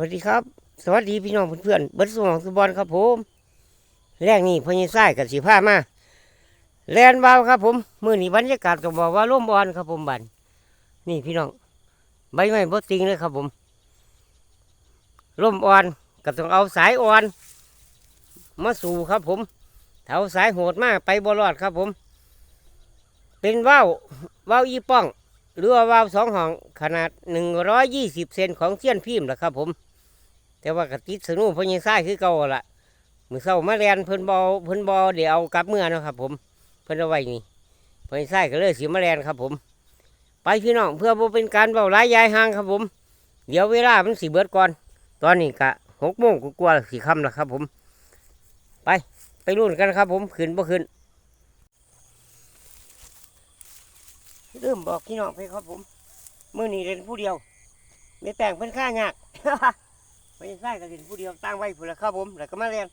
วัสดีครับ สวัสดีพี่น้องเพื่อนๆเบิร์ดสมองสุบอลครับผมแรกนี่พญไส้กับสีผ้ามาแลนวาวครับผมมือนี้บรรยากาศต้องบอกว่าร่มบอลครับผมบันนี่พี่น้องใบไม้บดติงเลยครับผมร่มอ่อนก็ต้องเอาสายอ่อนมาสู่ครับผมถ้าเอาสายโหดมากไปบรอดครับผม เป็นว่าวว่าวอีป้อง หรือว่าวาวสองห้องขนาดหนึ่งร้อยยี่สิบเซนของเสี้ยนพิมพ์แหละครับผม แต่ว่ากะติดสนุเพนยังไส้คือเก่าละมือเศร้ามาเรียนเพิ่นบอเพิ่นบอเดี๋ยวเอากลับเมื่อนะครับ ผมเพิ่นเอาไว้นี่เพนยังไส้ก็เลยสีมาเรียนครับ ผม ไปพี่น้องเพื่อบ่เป็นการเบาร้ายยายห่างครับ ผม เดี๋ยวเวลามันสีเบิดก่อน ตอนนี้กะหกโมงกว่าๆสี่ค่ำแล้วครับ ผม ไปไปรุ่นกันครับ ผมขึ้นบ่ขึ้นเริ่มบอกพี่น้องไปครับผม มื่อนี้เล่นผู้เดียวไม่แต่งเพิ่นค่ายาก ไปใช่ก็เล่นผู้เดียวตั้งไว้ผู้ละครับผมแล้วก็มาเรียน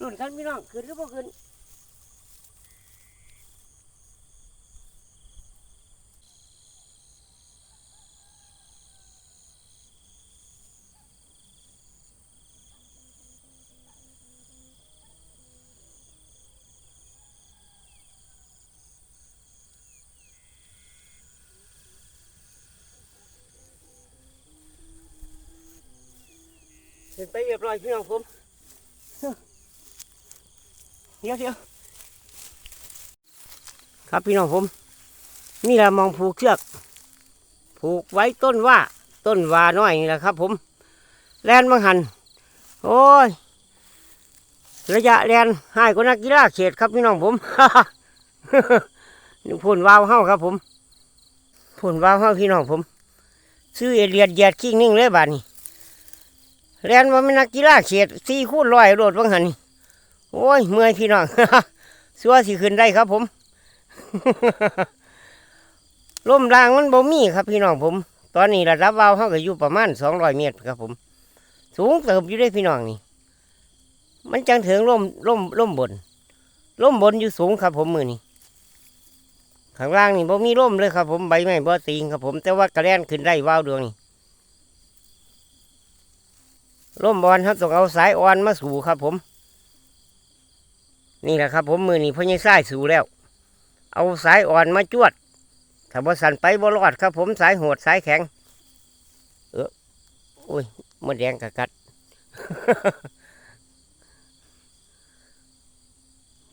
รุ่นกันพี่น้องคืนหรือบ่ขึ้น ขึ้นไปเรียบร้อยพี่น้องผมเดี๋ยวเดี๋ยวครับพี่น้องผม นี่เรามองผูกเชือก ผูกไว้ต้นว่า ต้นวาน้อยนี่แหละครับ ผม แลนมังหัน โอ้ย ระยะแลนให้กว่านักกีฬาเขตครับพี่น้องผมนี่พ่นวาวเฮ้าครับ ผมพ่นวาวเฮ้าพี่น้องผม ซื้อเอเลียดเหยียดขี้งนิ่งเลยบาดนี้ แลนว่าเป็นนักกีฬาเขตสี่คูณร้อยโดดวังหันโอ้ย เมื่อยพี่น้องสัวสิขึ้นได้ครับผมลมรางมันบ่มีครับพี่น้องผม ตอนนี้ระดับวาวเขาก็อยู่ประมาณสองร้อยเมตรครับผม สูงเติบอยู่ได้พี่น้องนี่ มันจังถึงล่มล่มล่มบนล่มบนอยู่สูงครับผมมือนี่ข้างล่างนี่บ่มีล่มเลยครับผมใบไม้บ่ติงครับผม แต่ว่ากระแลนขึ้นได้วาวดวงนี่ ล่มบอลครับต้องเอาสายอ่อนมาสู่ครับ ผม นี่แหละครับ ผมมือนี่พ่อใหญ่ไส้สู่แล้ว เอาสายอ่อนมาจวดถ้าบ่สันไปบ่รอดครับ ผมสายโหดสายแข็ง เออโอ้ยมดแดงกะกัด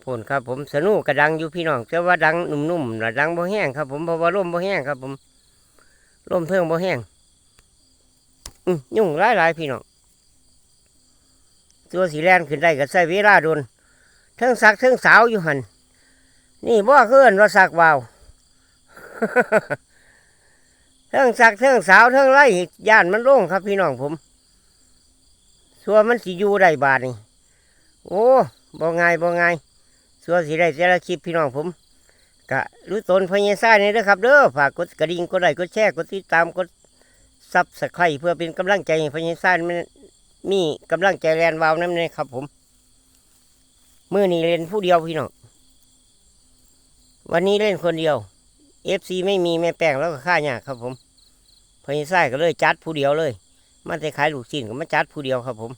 ผลครับ ผมสนุกกระดังอยู่พี่น้องแต่ว่าดังนุ่มๆนะดังบ่แห้งครับ ผมเพราะว่าร่มบ่แห้งครับ ผมร่มเพิ่งบ่แห้งอื้อยุ่งหลายๆพี่น้อง ตัวสีแลนขึ้นได้ก็ใช้เวลาโดนเทิงสักเทิงสาวอยู่หันนี่บ่เคื่อนว่าสักวาวเทิงสักเทิงสาวเทิงไล่ย่านมันโล่งครับพี่น้องผมสัวมันสิอยู่ได้บาทนี่โอ้บ่ง่ายบ่ง่ายสัวสิได้แต่ละคลิปพี่น้องผมกะรู้ตนพญาซ่านี่เด้อครับเด้อฝากกดกระดิ่งกดไลค์กดแชร์กดติดตามกดซับสไครต์เพื่อเป็นกำลังใจให้พญาซ่า มีกำลังใจแลนวาวนั่นเองครับ ผมมือนี้เล่นผู้เดียวพี่น้องวันนี้เล่นคนเดียวเอฟซีไม่มีแม่แป้งแล้วก็ค่ายากครับ ผมพญไส้ก็เลยจัดผู้เดียวเลยมาแต่ขายลูกชิ้นก็มาจัดผู้เดียวครับ ผม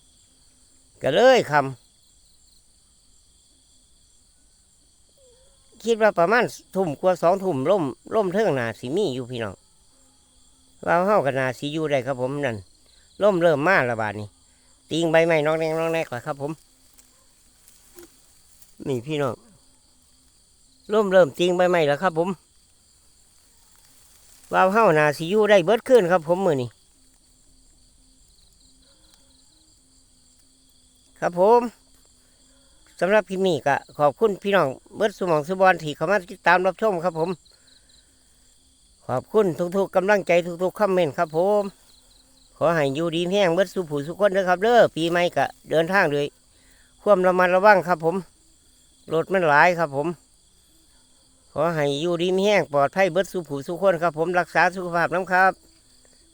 ก็เลยคำคิดว่าประมาณทุ่มกว่าสองทุ่มล่มล่มเทิงนาสีมีอยู่พี่น้องว่าเฮากันนาสีอยู่ได้ครับผมนั่นล่มเริ่มมาละบาดนี้ ติงใบไม้น้องแดงน้องแดงก่อนครับ ผม นี่พี่น้องล่มเริ่มติงใบไม้แล้วครับ ผมว่าวเฮานาสิยูได้เบิดขึ้นครับ ผมมือนี้ครับผมสำหรับคลิปนี้ก็ขอบคุณพี่น้องเบิดสมองสุบอลที่เข้ามาติดตามรับชมครับผม ขอบคุณทุกๆกำลังใจทุกๆคอมเมนต์ครับผม ขอให้อยู่ดีแห้งเบิดสุผู้สุคนนะครับเด้อปีใหม่ก็เดินทางเลยควมระมัดระวังครับผมรถมันหลายครับผม ขอให้อยู่ดีมีแห้งปลอดภัยเบิดสุผู้สุคนครับผมรักษาสุขภาพน้ำครับ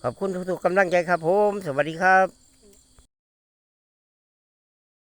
ขอบคุณทุกๆกำลังใจครับผม สวัสดีครับ